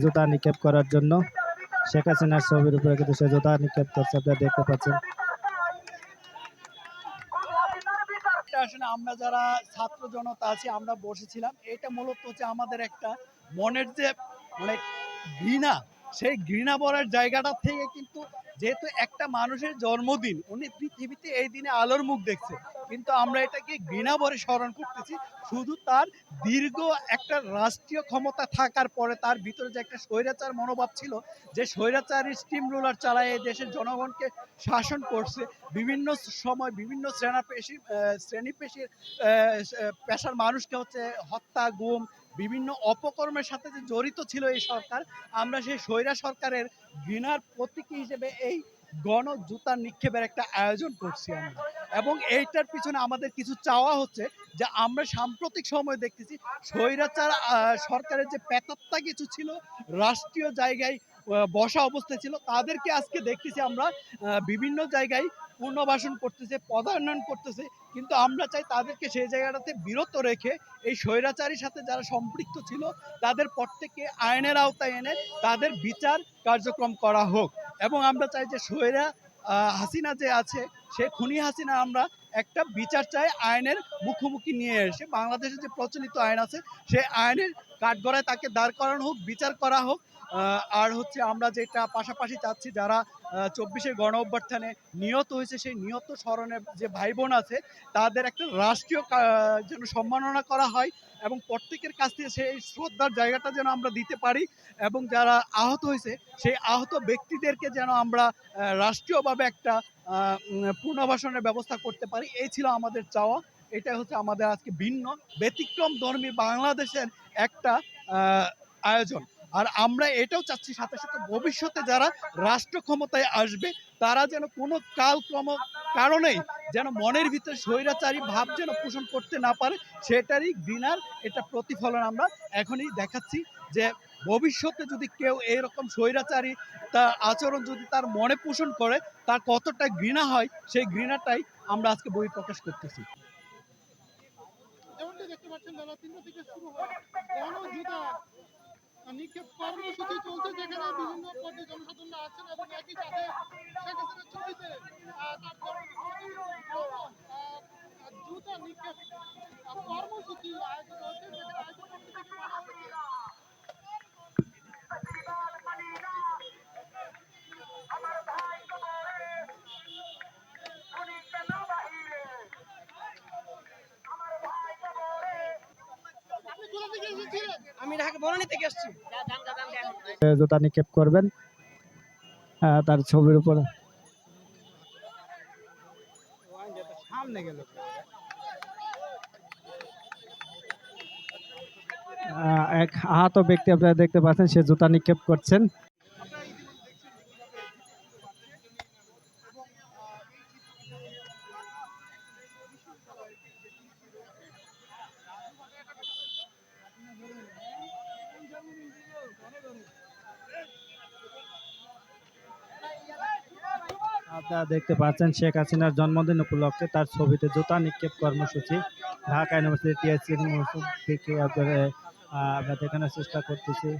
জুতা নিক্ষেপ করার জন্য শেখ হাসিনার ছবির উপরে কিন্তু সে জুতা নিক্ষেপ করছে, আপনারা দেখতে পাচ্ছেন। আসলে আমরা যারা ছাত্র জনতা আছি, আমরা বসেছিলাম। এটা মূলত হচ্ছে আমাদের একটা মনের যে মানে ঘৃণা সেই ঘৃণা ভরার জায়গাটা থেকে কিন্তু যেহেতু একটা মানুষের জন্মদিন, উনি পৃথিবীতে এই দিনে আলোর মুখ দেখছে। কিন্তু আমরা এটাকে ঘৃণা ভরে স্মরণ করতেছি, শুধু তার দীর্ঘ একটা রাষ্ট্রীয় ক্ষমতা থাকার পরে তার ভিতরে যে একটা স্বৈরাচার মনোভাব ছিল, যে স্বৈরাচারী স্টিম রুলার চালায় এই দেশের জনগণকে শাসন করছে, বিভিন্ন সময় বিভিন্ন শ্রেণা পেশি শ্রেণি পেশির পেশার মানুষকে হচ্ছে হত্যা, গুম বিভিন্ন অপকর্মের সাথে যে জড়িত ছিল এই সরকার, আমরা সেই স্বৈরা সরকারের ঘৃণার প্রতীকী হিসেবে এই গণ জুতা নিক্ষেপের একটা আয়োজন করছি আমরা। এবং এইটার পিছনে আমাদের কিছু চাওয়া হচ্ছে যে আমরা সাম্প্রতিক সময় দেখতেছি স্বৈরাচার সরকারের যে পেতাত্তা কিছু ছিল, রাষ্ট্রীয় জায়গায় বসা অবস্থায় ছিল। তাদেরকে আজকে দেখতেছি আমরা বিভিন্ন জায়গায় পুনর্বাসন করতেছে, পদায়ন করতেছে। কিন্তু আমরা চাই তাদেরকে সেই জায়গাটাতে বিরত রেখে এই স্বৈরাচারীর সাথে যারা সম্পৃক্ত ছিল, তাদের প্রত্যেককে আইনের আওতায় এনে তাদের বিচার কার্যক্রম করা হোক। এবং আমরা চাই যে স্বৈরা হাসিনা যে আছে, সে খুনি হাসিনা আমরা একটা বিচার চায় আইনের মুখোমুখি নিয়ে এসে। বাংলাদেশে যে প্রচলিত আইন আছে, সেই আইনের কাঠগড়ায় তাকে দাঁড় করানো হোক, বিচার করা হোক আর হচ্ছে আমরা যেটা পাশাপাশি চাচ্ছি যারা চব্বিশের গণ অভ্যর্থানে নিহত হয়েছে, সেই নিহত স্মরণের যে ভাই বোন আছে, তাদের একটা রাষ্ট্রীয় যেন সম্মাননা করা হয় এবং প্রত্যেকের কাছ থেকে সেই শ্রদ্ধার জায়গাটা যেন আমরা দিতে পারি এবং যারা আহত হয়েছে, সেই আহত ব্যক্তিদেরকে যেন আমরা রাষ্ট্রীয়ভাবে একটা পুনর্বাসনের ব্যবস্থা করতে পারি। এই ছিল আমাদের চাওয়া। এটা হচ্ছে আমাদের আজকে ভিন্ন, ব্যতিক্রম ধর্মী বাংলাদেশের একটা আয়োজন। আর আমরা এটাও চাচ্ছি সাথে সাথে ভবিষ্যতে যারা রাষ্ট্র ক্ষমতায় আসবে, তারা যেন কোনো কালক্রম কারণেই যেন মনের ভিতরে স্বৈরাচারী ভাব যেন পোষণ করতে না পারে, সেটারই ঘৃণার এটা প্রতিফলন আমরা এখনই দেখাচ্ছি যে ভবিষ্যতে যদি কেউ এরকম স্বৈরাচারী তার আচরণ যদি তার মনে পোষণ করে, তার কতটা ঘৃণা হয়, সেই ঘৃণাটাই আমরা আজকে বই প্রকাশ করতেছি। দেখতে পাচ্ছেন বেলা তিনটা থেকে শুরু হয়। নিক্ষেপ কর্মসূচি চলছে, যেখানে বিভিন্ন পদে জনসাধারণ আছেন এবং একই সাথে শেখ হাসিনার ছবিতে গণ- নিক্ষেপ কর্মসূচি আয়োজন হচ্ছে যেখানে আয়োজন করতে থেকে বলা হচ্ছে আপনি কোথা থেকে এসেছিলেন আমি ঢাকা বনানী থেকে জুতা নিক্ষেপ করবেন তার ছবির উপরে। সামনে গেল। আহ, এক আহত ব্যক্তি আপনারা দেখতে পাচ্ছেন সে জুতা নিক্ষেপ করছেন। আপনারা দেখতে পাচ্ছেন শেখ হাসিনার জন্মদিন উপলক্ষে তার ছবিতে জুতা নিক্ষেপ কর্মসূচি। ঢাকা ইউনিভার্সিটি থেকে আপনারা আমরা দেখানোর চেষ্টা করতেছি।